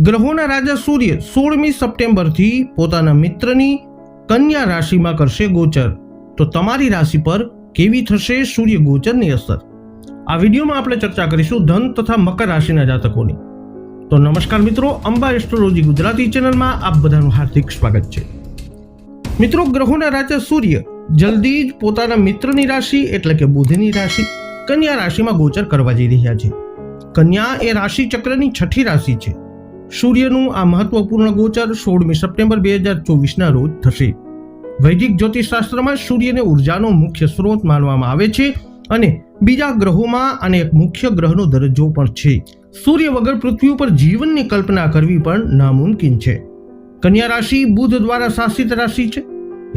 ગ્રહોના રાજા સૂર્ય સોળમી સપ્ટેમ્બરથી પોતાના મિત્રની કન્યા રાશિમાં કરશે ગોચર. તો તમારી રાશિ પર કેવી થશે સૂર્ય ગોચરની અસર? આ વિડીયોમાં આપણે ચર્ચા કરીશું ધન તથા મકર રાશિના જાતકોની. તો નમસ્કાર મિત્રો અંબા એસ્ટ્રોલોજી ગુજરાતી ચેનલમાં આપ બધાનું હાર્દિક સ્વાગત છે. મિત્રો, ગ્રહોના રાજા સૂર્ય જલ્દી જ પોતાના મિત્રની રાશિ એટલે કે બુધની રાશિ કન્યા રાશિમાં ગોચર કરવા જઈ રહ્યા છે. કન્યા એ રાશિ ચક્રની છઠ્ઠી રાશિ છે. સૂર્યનું આ મહત્વપૂર્ણ ગોચર સોળમી સપ્ટેમ્બર બે હજાર ચોવીસના રોજ થશે. વૈદિક જ્યોતિષશાસ્ત્રમાં સૂર્યને ઉર્જાનો મુખ્ય સ્ત્રોત માનવામાં આવે છે અને બીજા ગ્રહોમાં આને એક મુખ્ય ગ્રહનો દરજ્જો પણ છે. સૂર્ય વગર પૃથ્વી ઉપર જીવનની કલ્પના કરવી પણ નામુમકિન છે. કન્યા રાશિ બુધ દ્વારા શાસિત રાશિ છે,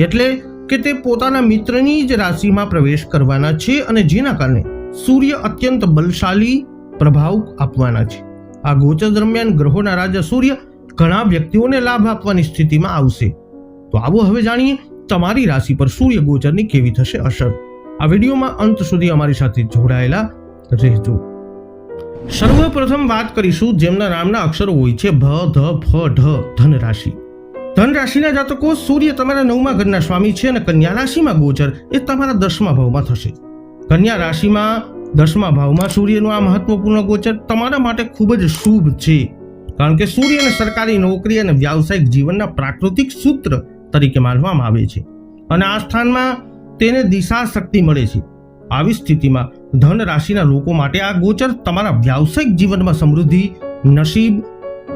એટલે કે તે પોતાના મિત્રની જ રાશિમાં પ્રવેશ કરવાના છે અને જેના કારણે સૂર્ય અત્યંત બલશાલી, પ્રભાવ આપવાના છે. આ ગોચર દરમિયાન ગ્રહોના રાજા સૂર્ય ઘણા વ્યક્તિઓને લાભ આપવાની સ્થિતિમાં આવશે. તો આવો હવે જાણીએ તમારી રાશિ પર સૂર્ય ગોચરની કેવી થશે અસર. આ વિડીયોમાં અંત સુધી અમારી સાથે જોડાયેલા રહેજો. સર્વપ્રથમ વાત કરીશું જેમના નામના અક્ષરો હોય છે ભ, ધ, ફ, ઢ ધન રાશિ ધન રાશિના જાતકો સૂર્ય તમારા નવમા ઘરના સ્વામી છે અને કન્યા રાશિમાં ગોચર એ તમારા દસમા ભાવમાં થશે. કન્યા રાશિમાં દસમા ભાવમાં સૂર્યનું આ મહત્વપૂર્ણ ગોચર તમારા માટે ખૂબ જ શુભ છે. કારણ કે સૂર્યને સરકારી નોકરી અને વ્યાવસાયિક જીવનના પ્રાકૃતિક સૂત્ર તરીકે માનવામાં આવે છે. અને આ સ્થાનમાં તેને દિશા શક્તિ મળે છે. આવી સ્થિતિમાં ધન રાશિના લોકો માટે આ ગોચર તમારા વ્યાવસાયિક જીવનમાં સમૃદ્ધિ, નસીબ,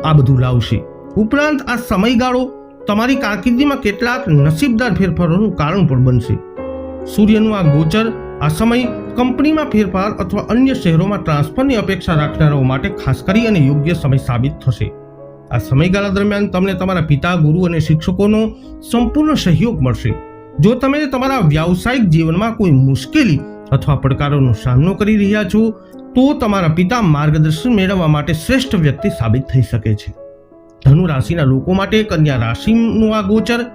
આ બધું લાવશે. ઉપરાંત આ સમયગાળો તમારી કારકિર્દીમાં કેટલાક નસીબદાર ફેરફારોનું કારણ પણ બનશે. સૂર્યનું આ ગોચર આ સમય કંપનીમાં ફેરફાર અથવા અન્ય શહેરોમાં ટ્રાન્સફરની અપેક્ષા રાખનારાઓ માટે ખાસ કરી અને યોગ્ય સમય સાબિત થશે. આ સમયગાળા દરમિયાન તમને તમારા પિતા, ગુરુ અને શિક્ષકોનો સંપૂર્ણ સહયોગ મળશે. જો તમે તમારા વ્યાવસાયિક જીવનમાં કોઈ મુશ્કેલી અથવા પડકારોનો સામનો કરી રહ્યા છો, તો તમારા પિતા માર્ગદર્શન મેળવવા માટે શ્રેષ્ઠ વ્યક્તિ સાબિત થઈ શકે છે. ધનુ રાશિના લોકો માટે કન્યા રાશિનું આ ગોચર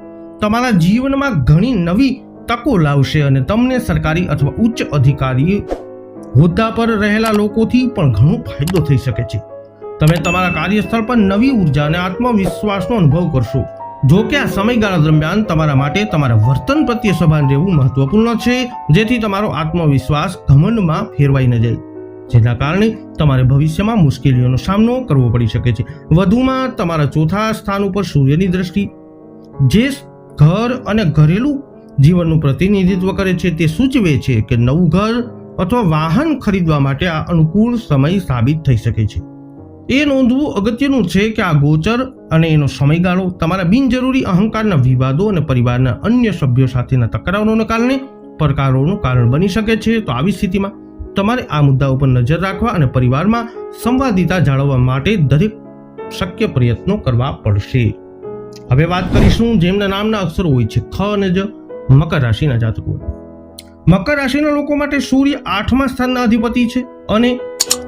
તમારા જીવનમાં ઘણી નવી તકો લાવશે અને તમને સરકારી અથવા ઉચ્ચ અધિકારી હોદ્દા પર રહેલા લોકોથી પણ ઘણો ફાયદો થઈ શકે છે. તમે તમારા કાર્યસ્થળ પર નવી ઊર્જા અને આત્મવિશ્વાસનો અનુભવ કરશો. જો કે આ સમયગાળા દરમિયાન તમારા માટે તમારા વર્તન પ્રત્યે સભાન રહેવું મહત્વપૂર્ણ છે, જેથી તમારો આત્મવિશ્વાસ ઘમંડમાં ફેરવાઈ ન જાય. જેના કારણે તમારે ભવિષ્યમાં મુશ્કેલીઓનો સામનો કરવો પડી શકે છે. વધુમાં તમારા ચોથા સ્થાન ઉપર સૂર્યની દ્રષ્ટિ. જે ઘર અને ઘરેલું જીવનનું પ્રતિનિધિત્વ કરે છે, તે સૂચવે છે કે નવું ઘર અથવા વાહન ખરીદવા માટે આ અનુકૂળ સમય સાબિત થઈ શકે છે. એ નોંધવું અગત્યનું છે કે આ ગોચર અને એનો સમયગાળો તમારા બિનજરૂરી અહંકારના વિવાદો અને પરિવારના અન્ય સભ્યો સાથેના તકરારોને કારણે પડકારોનું કારણ બની શકે છે. તો આવી સ્થિતિમાં તમારે આ મુદ્દા ઉપર નજર રાખવા અને પરિવારમાં સંવાદિતા જાળવવા માટે દરેક શક્ય પ્રયત્નો કરવા પડશે. હવે વાત કરીશું જેમના નામના અક્ષરો હોય છે, ખ અને જ. મકર રાશિના જાતકો. મકર રાશિના લોકો માટે સૂર્ય આઠમા સ્થાનના અધિપતિ છે અને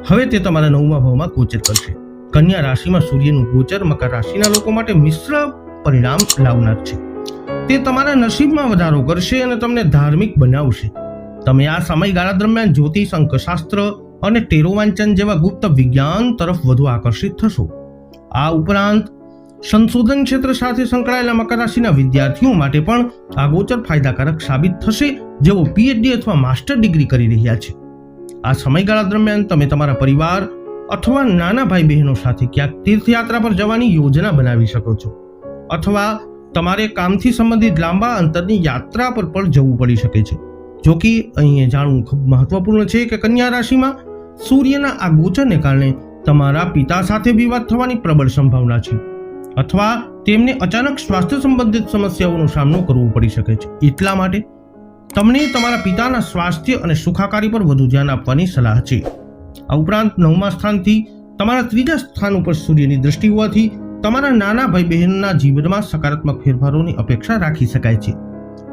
હવે તે તમારા નવમા ભાવમાં ગોચર કરશે. કન્યા રાશિમાં સૂર્યનું ગોચર મકર રાશિના લોકો માટે મિશ્ર પરિણામ લાવનાર છે. તે તમારા નસીબમાં વધારો કરશે અને તમને ધાર્મિક બનાવશે. તમે આ સમયગાળા દરમિયાન જ્યોતિષ, અંકશાસ્ત્ર અને ટેરો વાંચન જેવા ગુપ્ત વિજ્ઞાન તરફ વધુ આકર્ષિત થશો. આ ઉપરાંત સંશોધન ક્ષેત્ર સાથે સંકળાયેલા મકર રાશિના વિદ્યાર્થીઓ માટે પણ આ ગોચર ફાયદાકારક સાબિત થશે જેઓ પીએચડી અથવા માસ્ટર ડિગ્રી કરી રહ્યા છે. આ સમયગાળા દરમિયાન તમે તમારા પરિવાર અથવા નાના ભાઈ બહેનો સાથે ક્યાંક તીર્થયાત્રા પર જવાની યોજના બનાવી શકો છો. અથવા તમારે કામથી સંબંધિત લાંબા અંતરની યાત્રા પર પણ જવું પડી શકે છે. જો કે અહીં જાણવું ખૂબ મહત્વપૂર્ણ છે કે કન્યા રાશિમાં સૂર્યના આ ગોચરને કારણે તમારા પિતા સાથે વિવાદ થવાની પ્રબળ સંભાવના છે. અથવા તેમને અચાનક સ્વાસ્થ્ય સંબંધિત સમસ્યાઓનો સામનો કરવો પડી શકે છે. એટલા માટે તમને તમારા પિતાના સ્વાસ્થ્ય અને સુખાકારી પર વધુ ધ્યાન આપવાની સલાહ છે. આ ઉપરાંત નવમા સ્થાનથી તમારા ત્રીજા સ્થાન ઉપર સૂર્યની દ્રષ્ટિ હોવાથી તમારા નાના ભાઈ બહેનના જીવનમાં સકારાત્મક ફેરફારોની અપેક્ષા રાખી શકાય છે.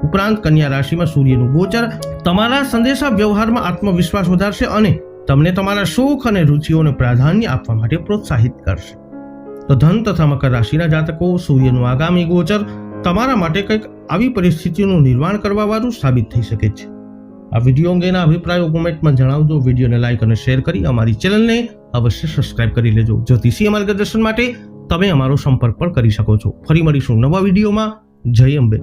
ઉપરાંત કન્યા રાશિમાં સૂર્યનું ગોચર તમારા સંદેશા વ્યવહારમાં આત્મવિશ્વાસ વધારશે અને તમને તમારા શોખ અને રુચિઓને પ્રાધાન્ય આપવા માટે પ્રોત્સાહિત કરશે. તો ધન તથા મકર રાશિના જાતકો, સૂર્યનું આગામી ગોચર, તમારા માટે કંઈક આવી પરિસ્થિતિનું નિર્માણ કરવા વાળું સાબિત થઈ શકે છે. આ વીડિયો અંગેના અભિપ્રાયો કોમેન્ટમાં જણાવજો, વિડીયોને લાઇક અને શેર કરી અમારી ચેનલને અવશ્ય સબસ્ક્રાઇબ કરી લેજો. જ્યોતિષીય માર્ગદર્શન માટે તમે અમારો સંપર્ક પણ કરી શકો છો. ફરી મળીશું નવા વિડીયોમાં. જય અંબે.